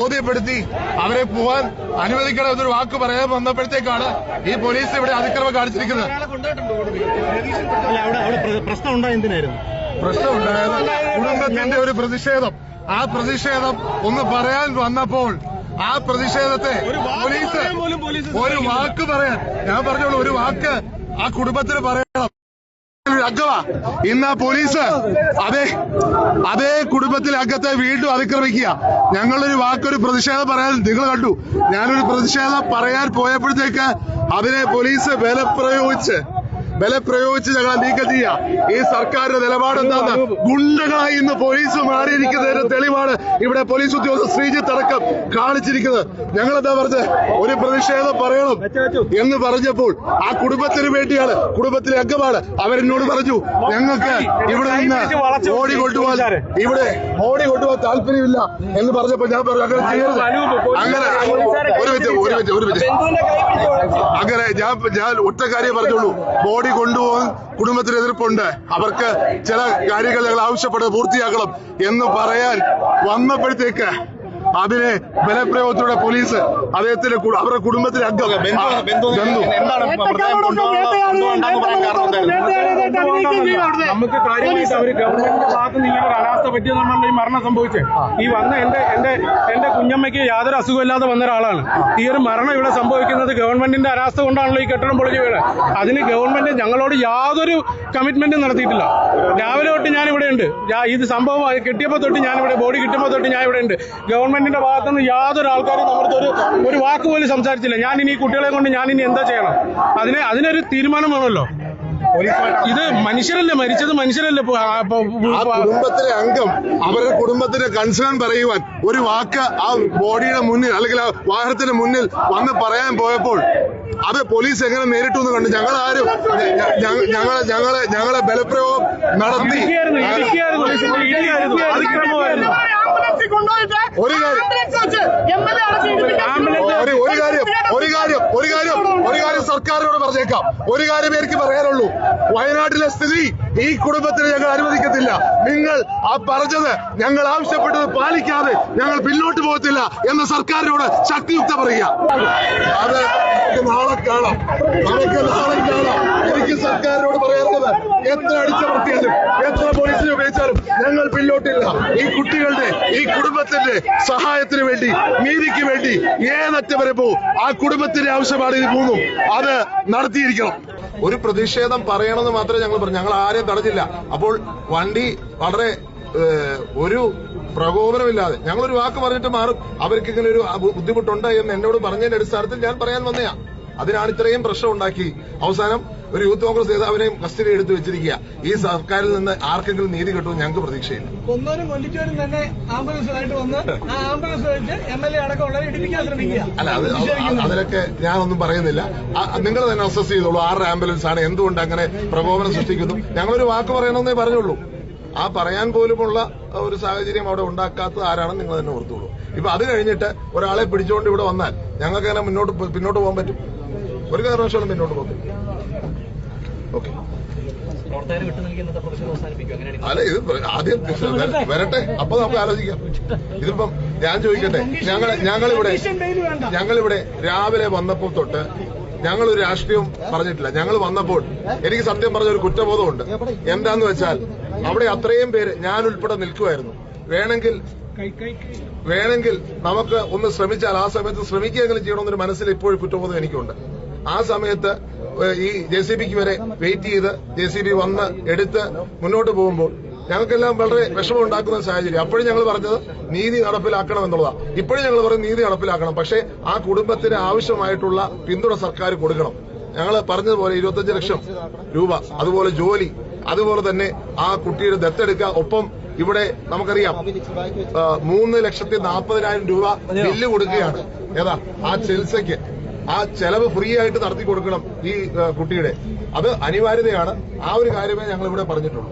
ബോധ്യപ്പെടുത്തി അവരെ പോവാൻ അനുവദിക്കണം എന്നൊരു വാക്ക് പറയാൻ വന്നപ്പോഴത്തേക്കാണ് ഈ പോലീസ് ഇവിടെ അതിക്രമം കാണിച്ചിരിക്കുന്നത്. പ്രശ്നം പ്രശ്നമുണ്ടായത് കുടുംബത്തിന്റെ ഒരു പ്രതിഷേധം. ആ പ്രതിഷേധം ഒന്ന് പറയാൻ വന്നപ്പോൾ ആ പ്രതിഷേധത്തെ പോലീസ് ഒരു വാക്ക് പറയാൻ ഞാൻ പറഞ്ഞോളൂ ഒരു വാക്ക് ആ കുടുംബത്തിന് പറയണം അംഗമാ ഇന്ന് പോലീസ് അതേ അതേ കുടുംബത്തിലെ അംഗത്തെ വീണ്ടും അതിക്രമിക്കുക. ഞങ്ങളൊരു വാക്കൊരു പ്രതിഷേധം പറയാൻ നിങ്ങൾ കണ്ടു. ഞാനൊരു പ്രതിഷേധം പറയാൻ പോയപ്പോഴത്തേക്ക് അതിനെ പോലീസ് ബലപ്രയോഗിച്ച് ബലപ്രയോഗിച്ച് ഞങ്ങൾ നീക്കം ചെയ്യുക. ഈ സർക്കാരിന്റെ നിലപാട് എന്താണ് ഗുണ്ടകളായി ഇന്ന് പോലീസ് മാറിയിരിക്കുന്നതിന് തെളിവാണ് ഇവിടെ പോലീസ് ഉദ്യോഗസ്ഥ ശ്രീജിത്ത് അടക്കം കാണിച്ചിരിക്കുന്നത്. ഞങ്ങൾ എന്താ പറഞ്ഞത്? ഒരു പ്രതിഷേധം പറയണം എന്ന് പറഞ്ഞപ്പോൾ ആ കുടുംബത്തിന് വേണ്ടിയാണ് കുടുംബത്തിലെ അംഗമാണ്. അവരെന്നോട് പറഞ്ഞു ഞങ്ങൾക്ക് ഇവിടെ നിന്ന് മോടി കൊണ്ടുപോകാൻ ഇവിടെ മോടി കൊണ്ടുപോകാൻ താല്പര്യമില്ല എന്ന് പറഞ്ഞപ്പോൾ ഞാൻ പറഞ്ഞു അങ്ങനെ ചെയ്യരുത്. അങ്ങനെ ഒരു മിനിറ്റ് ഒരു മിനിറ്റ് ഒരു മിനിറ്റ്. അങ്ങനെ ഞാൻ ഞാൻ ഒറ്റ കാര്യം പറഞ്ഞോളൂ ബോഡി കൊണ്ടുപോകാൻ കുടുംബത്തിന് എതിർപ്പുണ്ട്. അവർക്ക് ചില കാര്യങ്ങൾ ഞങ്ങൾ ആവശ്യപ്പെട്ടത് പൂർത്തിയാക്കണം എന്ന് പറയാൻ വന്നപ്പോഴത്തേക്ക് അതിനെ ബലപ്രയോഗത്തിലൂടെ പോലീസ് അദ്ദേഹത്തിന്റെ അവരുടെ കുടുംബത്തിലെ അംഗം. ബന്ധു നമുക്ക് കാര്യമായിട്ട് അവർ ഗവൺമെന്റിന്റെ ഭാഗത്ത് നിന്ന് ഇങ്ങനെ ഒരു അനാസ്ഥ പറ്റിയതുകൊണ്ടാണ് ഈ മരണം സംഭവിച്ചത് ഈ വന്ന എന്റെ എന്റെ എന്റെ കുഞ്ഞമ്മയ്ക്ക് യാതൊരു അസുഖമില്ലാതെ വന്ന ഒരാളാണ്. ഈ ഒരു മരണം ഇവിടെ സംഭവിക്കുന്നത് ഗവൺമെന്റിന്റെ അനാസ്ഥ കൊണ്ടാണല്ലോ ഈ കെട്ടിടം പൊളിഞ്ഞു വീണ്. അതിന് ഗവൺമെന്റ് ഞങ്ങളോട് യാതൊരു കമ്മിറ്റ്മെന്റും നടത്തിയിട്ടില്ല. രാവിലെ തൊട്ട് ഞാൻ ഇവിടെ ഉണ്ട് ഇത് സംഭവം കിട്ടിയപ്പോൾ തൊട്ട് ഞാൻ ഇവിടെ ബോഡി കിട്ടുമ്പോൾ തൊട്ട് ഞാൻ ഇവിടെ ഉണ്ട്. ഗവൺമെന്റിന്റെ ഭാഗത്തുനിന്ന് യാതൊരു ആൾക്കാരും നമ്മുടെ ഒരു ഒരു വാക്ക് പോലും സംസാരിച്ചില്ല. ഞാൻ ഇനി കുട്ടികളെ കൊണ്ട് ഞാൻ ഇനി എന്താ ചെയ്യണം? അതിന് അതിനൊരു തീരുമാനം വേണമല്ലോ ഇത് മനുഷ്യരല്ലേ? മരിച്ചത് മനുഷ്യരല്ലേ? കുടുംബത്തിലെ അംഗം അവരുടെ കുടുംബത്തിന്റെ കൺസേൺ പറയുവാൻ ഒരു വാക്ക് ആ ബോഡിയുടെ മുന്നിൽ അല്ലെങ്കിൽ ആ വാഹനത്തിന്റെ മുന്നിൽ വന്ന് പറയാൻ പോയപ്പോൾ അത് പോലീസ് എങ്ങനെ നേരിട്ടു എന്ന് കണ്ടു ഞങ്ങൾ ആരും ഞങ്ങളെ ഞങ്ങളെ ഞങ്ങളെ ബലപ്രയോഗം നടത്തി. ഒരു കാര്യം. ഒരു ഒരു കാര്യം ഒരു കാര്യം ഒരു കാര്യം ഒരു കാര്യം സർക്കാരിനോട് പറഞ്ഞേക്കാം. ഒരു കാര്യം എനിക്ക് പറയാനുള്ളൂ. വയനാട്ടിലെ സ്ഥിതി ഈ കുടുംബത്തിന് ഞങ്ങൾ അനുവദിക്കത്തില്ല. നിങ്ങൾ ആ പറഞ്ഞത് ഞങ്ങൾ ആവശ്യപ്പെട്ടത് പാലിക്കാതെ ഞങ്ങൾ പിന്നോട്ട് പോകത്തില്ല എന്ന് സർക്കാരിനോട് ശക്തിയുക്ത പറയുക. അത് നമുക്ക് നാളെ കാണാം. നമുക്ക് നാളെ കാണാം. എനിക്ക് സർക്കാരിനോട് പറയാനുള്ളത് എത്ര അടിച്ചമർത്തിയാലും എത്ര പോലീസിനെ ഉപയോഗിച്ചാലും ഞങ്ങൾ പിന്നോട്ടില്ല. ഈ കുട്ടികളുടെ ഈ കുടുംബത്തിന്റെ സഹായത്തിന് വേണ്ടി നീതിക്ക് വേണ്ടി ഏതറ്റം വരെ പോകും ആ കുടുംബത്തിന്റെ ആവശ്യമാണ് ഇത് മൂന്നും. അത് നടത്തിയിരിക്കണം. ഒരു പ്രതിഷേധം പറയണമെന്ന് മാത്രമേ ഞങ്ങൾ പറഞ്ഞു ഞങ്ങൾ ആരെയും തടഞ്ഞില്ല. അപ്പോൾ വണ്ടി വളരെ ഒരു പ്രകോപനമില്ലാതെ. ഞങ്ങളൊരു വാക്ക് പറഞ്ഞിട്ട് മാറും. അവർക്ക് ഇങ്ങനെ ഒരു ബുദ്ധിമുട്ടുണ്ട് എന്ന് എന്നോട് പറഞ്ഞതിന്റെ അടിസ്ഥാനത്തിൽ ഞാൻ പറയാൻ വന്നയാ. അതിനാണ് ഇത്രയും പ്രശ്നം ഉണ്ടാക്കി. അവസാനം ഒരു യൂത്ത് കോൺഗ്രസ് നേതാവിനെയും കസ്റ്റഡി എടുത്തു വെച്ചിരിക്കുക. ഈ സർക്കാരിൽ നിന്ന് ആർക്കെങ്കിലും നീതി കിട്ടുമെന്ന് ഞങ്ങൾക്ക് പ്രതീക്ഷയില്ല. തന്നെ ആംബുലൻസുമായിട്ട് വന്ന് ആ ആംബുലൻസ് വെച്ച് എം എൽ എ അടക്കമുള്ളവരെ ഇടിപ്പിക്കാൻ ശ്രമിക്കുക. അല്ല അത് അത് അതിലൊക്കെ ഞാനൊന്നും പറയുന്നില്ല. നിങ്ങൾ തന്നെ അസസ് ചെയ്തോളൂ. ആറ് ആംബുലൻസ് ആണ് എന്തുകൊണ്ട് അങ്ങനെ പ്രകോപനം സൃഷ്ടിക്കുന്നു? ഞങ്ങളൊരു വാക്ക് പറയണമെന്നേ പറഞ്ഞുള്ളൂ. ആ പറയാൻ പോലുമുള്ള ഒരു സാഹചര്യം അവിടെ ഉണ്ടാക്കാത്തത് ആരാണെന്ന് നിങ്ങൾ തന്നെ ഓർത്തോളൂ ഇപ്പൊ അത് കഴിഞ്ഞിട്ട് ഒരാളെ പിടിച്ചുകൊണ്ട് ഇവിടെ വന്നാൽ ഞങ്ങൾക്ക് അങ്ങനെ മുന്നോട്ട് പിന്നോട്ട് പോകാൻ പറ്റും. ഒരു കാരണവശാലും പിന്നോട്ട് പോകും ഓക്കെ. അല്ല ഇത് ആദ്യം വര- വരട്ടെ. അപ്പൊ നമുക്ക് ആലോചിക്കാം. ഇതിപ്പം ഞാൻ ചോദിക്കട്ടെ? ഞങ്ങൾ ഞങ്ങളിവിടെ ഞങ്ങളിവിടെ രാവിലെ വന്നപ്പോൾ തൊട്ട് ഞങ്ങൾ ഒരു രാഷ്ട്രീയം പറഞ്ഞിട്ടില്ല. ഞങ്ങൾ വന്നപ്പോൾ എനിക്ക് സത്യം പറഞ്ഞ ഒരു കുറ്റബോധമുണ്ട്. എന്താന്ന് വെച്ചാൽ അവിടെ അത്രയും പേര് ഞാൻ ഉൾപ്പെടെ നിൽക്കുമായിരുന്നു വേണമെങ്കിൽ വേണമെങ്കിൽ നമുക്ക് ഒന്ന് ശ്രമിച്ചാൽ ആ സമയത്ത് ശ്രമിക്കുകയെങ്കിലും ചെയ്യണമെന്നൊരു മനസ്സിൽ ഇപ്പോഴും കുറ്റബോധം എനിക്കുണ്ട്. ആ സമയത്ത് ഈ ജെ സി ബിക്ക് വരെ വെയിറ്റ് ചെയ്ത് ജെ സി ബി വന്ന് എടുത്ത് മുന്നോട്ട് പോകുമ്പോൾ ഞങ്ങൾക്കെല്ലാം വളരെ വിഷമം ഉണ്ടാക്കുന്ന സാഹചര്യം. അപ്പോഴും ഞങ്ങൾ പറഞ്ഞത് നീതി നടപ്പിലാക്കണം എന്നുള്ളതാണ് ഇപ്പോഴും ഞങ്ങൾ പറയും നീതി നടപ്പിലാക്കണം. പക്ഷേ ആ കുടുംബത്തിന് ആവശ്യമായിട്ടുള്ള പിന്തുണ സർക്കാർ കൊടുക്കണം. ഞങ്ങൾ പറഞ്ഞതുപോലെ ഇരുപത്തഞ്ച് ലക്ഷം രൂപ അതുപോലെ ജോലി അതുപോലെ തന്നെ ആ കുട്ടിയുടെ ദത്തെടുക്കുക. ഒപ്പം ഇവിടെ നമുക്കറിയാം മൂന്ന് ലക്ഷത്തി നാൽപ്പതിനായിരം രൂപ ബില്ല് കൊടുക്കുകയാണ്. ഏതാ? ആ ചികിത്സയ്ക്ക്. ആ ചെലവ് ഫ്രീ ആയിട്ട് നടത്തി കൊടുക്കണം ഈ കുട്ടിയുടെ. അത് അനിവാര്യതയാണ്. ആ ഒരു കാര്യമേ ഞങ്ങൾ ഇവിടെ പറഞ്ഞിട്ടുള്ളൂ.